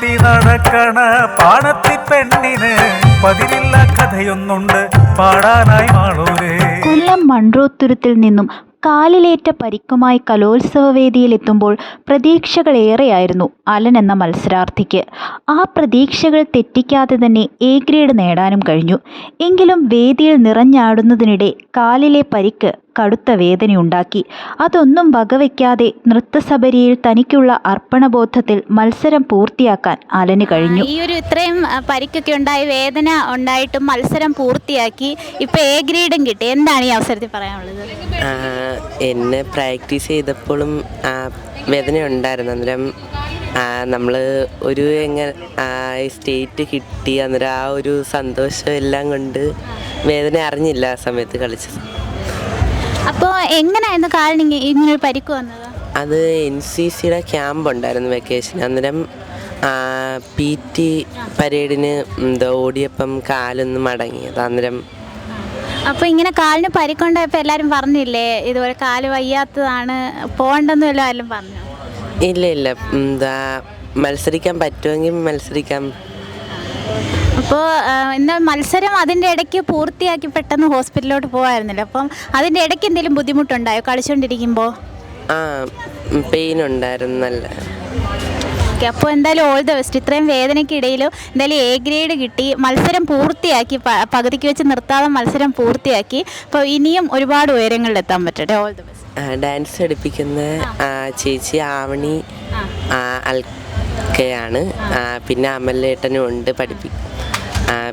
കെട്ടി നടക്കണ പാണത്തി പെണ്ണിന് പതിരില്ല കഥയൊന്നുണ്ട്. പാടാനായി മാളൂരേ. കൊല്ലം മൺറോത്തുരുത്തിൽ നിന്നും കാലിലേറ്റ പരിക്കുമായി കലോത്സവ വേദിയിലെത്തുമ്പോൾ പ്രതീക്ഷകളേറെയായിരുന്നു അലൻ എന്ന മത്സരാർത്ഥിക്ക്. ആ പ്രതീക്ഷകൾ തെറ്റിക്കാതെ തന്നെ എ ഗ്രേഡ് നേടാനും കഴിഞ്ഞു. എങ്കിലും വേദിയിൽ നിറഞ്ഞാടുന്നതിനിടെ കാലിലെ പരിക്ക് കടുത്ത വേദനയുണ്ടാക്കി. അതൊന്നും വകവയ്ക്കാതെ നൃത്തസബരിയിൽ തനിക്കുള്ള അർപ്പണബോധത്തിൽ മത്സരം പൂർത്തിയാക്കാൻ അലന് കഴിഞ്ഞു. ഈ ഒരു ഇത്രയും പരിക്കൊക്കെ ഉണ്ടായി വേദന ഉണ്ടായിട്ടും മത്സരം പൂർത്തിയാക്കി ഇപ്പൊ എ ഗ്രേഡും കിട്ടി. എന്താണ് ഈ അവസരത്തിൽ പറയാനുള്ളത്? എന്നെ പ്രാക്ടീസ് ചെയ്തപ്പോഴും വേദന ഉണ്ടായിരുന്നു അന്നേരം നമ്മൾ ഒരു എങ്ങനെ സ്റ്റേറ്റ് കിട്ടി. അന്നേരം ആ ഒരു സന്തോഷം എല്ലാം കൊണ്ട് വേദന അറിഞ്ഞില്ല ആ സമയത്ത് കളിച്ചത്. അപ്പോൾ എങ്ങനെയായിരുന്നു കാലിന് ഇങ്ങ- ഇങ്ങനെ ഒരു പരിക്ക് വന്നത്? അത് എൻ സി സിയുടെ ക്യാമ്പ് ഉണ്ടായിരുന്നു വെക്കേഷൻ അന്നേരം പി ടി പരേഡിന് എന്താ ഓടിയപ്പം കാലൊന്ന് മടങ്ങിയത് അന്നേരം അപ്പോൾ ഇങ്ങനെ കാലിന് പരിക്കുണ്ടായപ്പോൾ എല്ലാവരും പറഞ്ഞില്ലേ ഇതുപോലെ കാൽ വയ്യാത്തതാണ് പോകണ്ടെന്നും വല്ലതും പറഞ്ഞു? ഇല്ല ഇല്ല. എന്താ മത്സരിക്കാൻ പറ്റുമെങ്കിൽ മത്സരിക്കാം. അപ്പോൾ എന്താ മത്സരം അതിന്റെ ഇടയ്ക്ക് പൂർത്തിയാക്കി പെട്ടെന്ന് ഹോസ്പിറ്റലിലോട്ട് പോകാമായിരുന്നില്ല അപ്പം അതിന്റെ ഇടയ്ക്ക് എന്തെങ്കിലും ബുദ്ധിമുട്ടുണ്ടായോ? കളിച്ചുകൊണ്ടിരിക്കുമ്പോൾ ആ പെയിൻ ഉണ്ടായിരുന്നു നല്ല ഓക്കെ അപ്പോൾ എന്തായാലും ഓൾ ദ ബെസ്റ്റ് ഇത്രയും വേദനയ്ക്കിടയിലും എന്തായാലും എ ഗ്രേഡ് കിട്ടി. മത്സരം പൂർത്തിയാക്കി പകുതിക്ക് വെച്ച് നിർത്താതെ മത്സരം പൂർത്തിയാക്കി. അപ്പോൾ ഇനിയും ഒരുപാട് ഉയരങ്ങളിൽ എത്താൻ പറ്റട്ടെ ഓൾ ദ ബെസ്റ്റ് ഡാൻസ് പഠിപ്പിക്കുന്ന ചേച്ചി ആവണി അൽക്കയാണ് പിന്നെ അമലേട്ടനും ഉണ്ട് പഠിപ്പി ആ,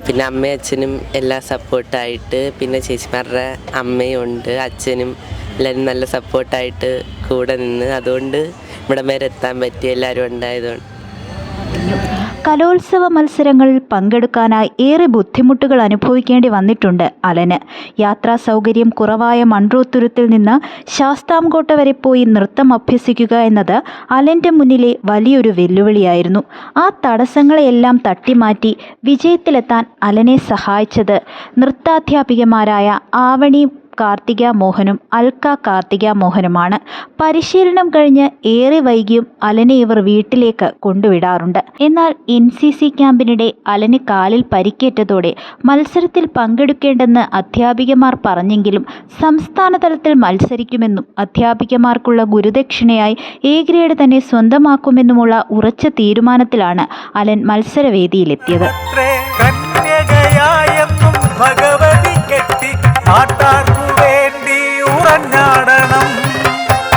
പിന്നെ അമ്മയും അച്ഛനും എല്ലാം സപ്പോർട്ടായിട്ട് പിന്നെ ചേച്ചിമാരുടെ അമ്മയും ഉണ്ട് അച്ഛനും എല്ലാവരും നല്ല സപ്പോർട്ടായിട്ട് കൂടെ നിന്ന് അതുകൊണ്ട് ഇവിടെ വരെ എത്താൻ പറ്റി എല്ലാവരും ഉണ്ടായതുകൊണ്ട്. കലോത്സവ മത്സരങ്ങളിൽ പങ്കെടുക്കാനായി ഏറെ ബുദ്ധിമുട്ടുകൾ അനുഭവിക്കേണ്ടി വന്നിട്ടുണ്ട് അലന്. യാത്രാ സൗകര്യം കുറവായ മൺറോത്തുരുത്തിൽ നിന്ന് ശാസ്താംകോട്ട വരെ പോയി നൃത്തം അഭ്യസിക്കുക എന്നത് അലന്റെ മുന്നിലെ വലിയൊരു വെല്ലുവിളിയായിരുന്നു. ആ തടസ്സങ്ങളെയെല്ലാം തട്ടിമാറ്റി വിജയത്തിലെത്താൻ അലനെ സഹായിച്ചത് നൃത്താധ്യാപികമാരായ ആവണി കാർത്തിക മോഹനും അൽക്ക കാർത്തിക മോഹനുമാണ്. പരിശീലനം കഴിഞ്ഞ് ഏറെ വൈകിയും അലനെ ഇവർ വീട്ടിലേക്ക് കൊണ്ടുവിടാറുണ്ട്. എന്നാൽ എൻ സി സി ക്യാമ്പിനിടെ അലന് കാലിൽ പരിക്കേറ്റതോടെ മത്സരത്തിൽ പങ്കെടുക്കേണ്ടെന്ന് അധ്യാപികമാർ പറഞ്ഞെങ്കിലും സംസ്ഥാന തലത്തിൽ മത്സരിക്കുമെന്നും അധ്യാപികമാർക്കുള്ള ഗുരുദക്ഷിണയായി എ ഗ്രേഡ് തന്നെ സ്വന്തമാക്കുമെന്നുമുള്ള ഉറച്ച തീരുമാനത്തിലാണ് അലൻ മത്സരവേദിയിലെത്തിയത്. കെട്ടി നാട്ടാർക്കു വേണ്ടി ഉറഞ്ഞാടണം.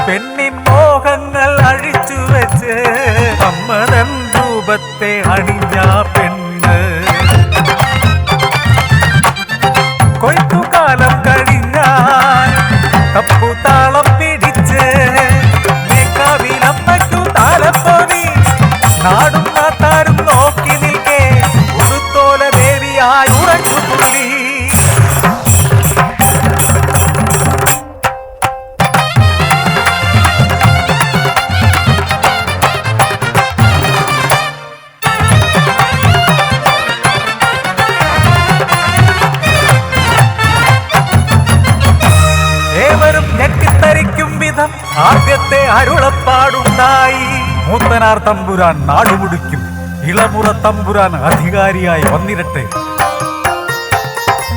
പെണ്ണിൻ മോഹങ്ങൾ അഴിച്ചു വെച്ച് അമ്മതൻ രൂപത്തെ അണിഞ്ഞ അരുളപ്പാടുണ്ടായി. മൂത്തനാർ തമ്പുരാൻ നാടുമുടിക്കും ഇളമുറ തമ്പുരാൻ അധികാരിയായി വന്നിരട്ടെ.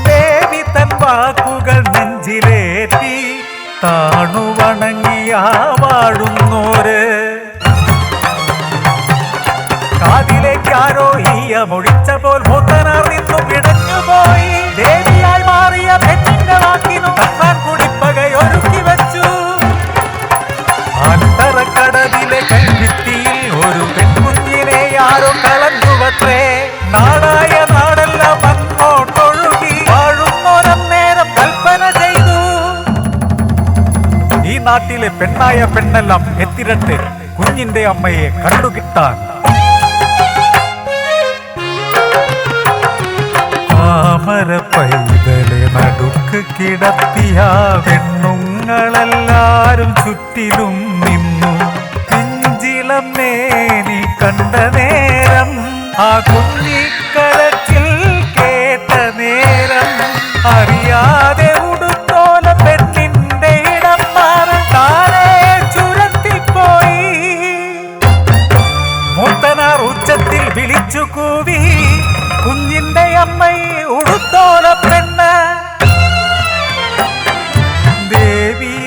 ദേവി തൻ വാക്കുകൾ നെഞ്ചിലേറ്റി താണു വണങ്ങിയ വാഴുന്നോര്. ഈയ മൊഴിച്ച പോൽ മൂത്തനാർ നിന്നും ഇടഞ്ഞുപോയി ദേവിയായി നാട്ടിലെ പെണ്ണായ പെണ്ണെല്ലാം എത്തിരട്ടെ കുഞ്ഞിന്റെ അമ്മയെ കണ്ടുകിട്ടാൻ. താമര പൈതലെ നടുക്ക് കിടത്തിയ പെണ്ണുങ്ങളെല്ലാരും ചുറ്റിലും നിന്നു. പിഞ്ചിളം കണ്ട നേരം ആ കുഞ്ഞിക്കരച്ചിൽ കേട്ട നേരം അറിയാതെ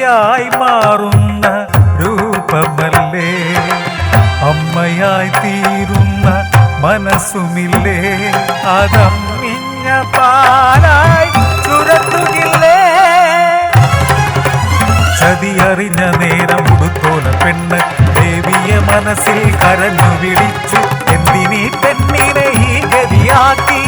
ദേവിയായി മാറുന്ന രൂപമല്ലേ? അമ്മയായി തീരുന്ന മനസ്സുമില്ലേ? അതമ്മിഞ്ഞ പാലായി ചുരത്തുകില്ലേ? ചതിയറിഞ്ഞ നേരം ഉടുത്തോല പെണ്ണ് ദേവിയ മനസ്സിൽ കരഞ്ഞു വിളിച്ചു. എന്തിനീ പെണ്ണിനെ ഈ ഗതിയാക്കി?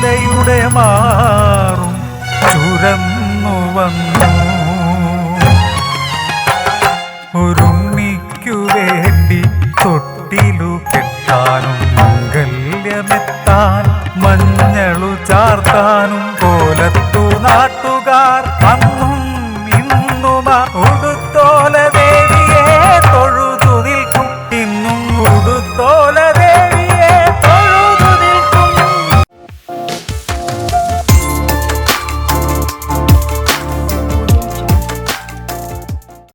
വേദയുടെ മാറും. ചുരന്നു വന്നു. ഒരുമിക്കു വേണ്ടി തൊട്ടിലു കെട്ടാനും മംഗല്യമെത്താൻ മഞ്ഞളു ചാർത്താൻ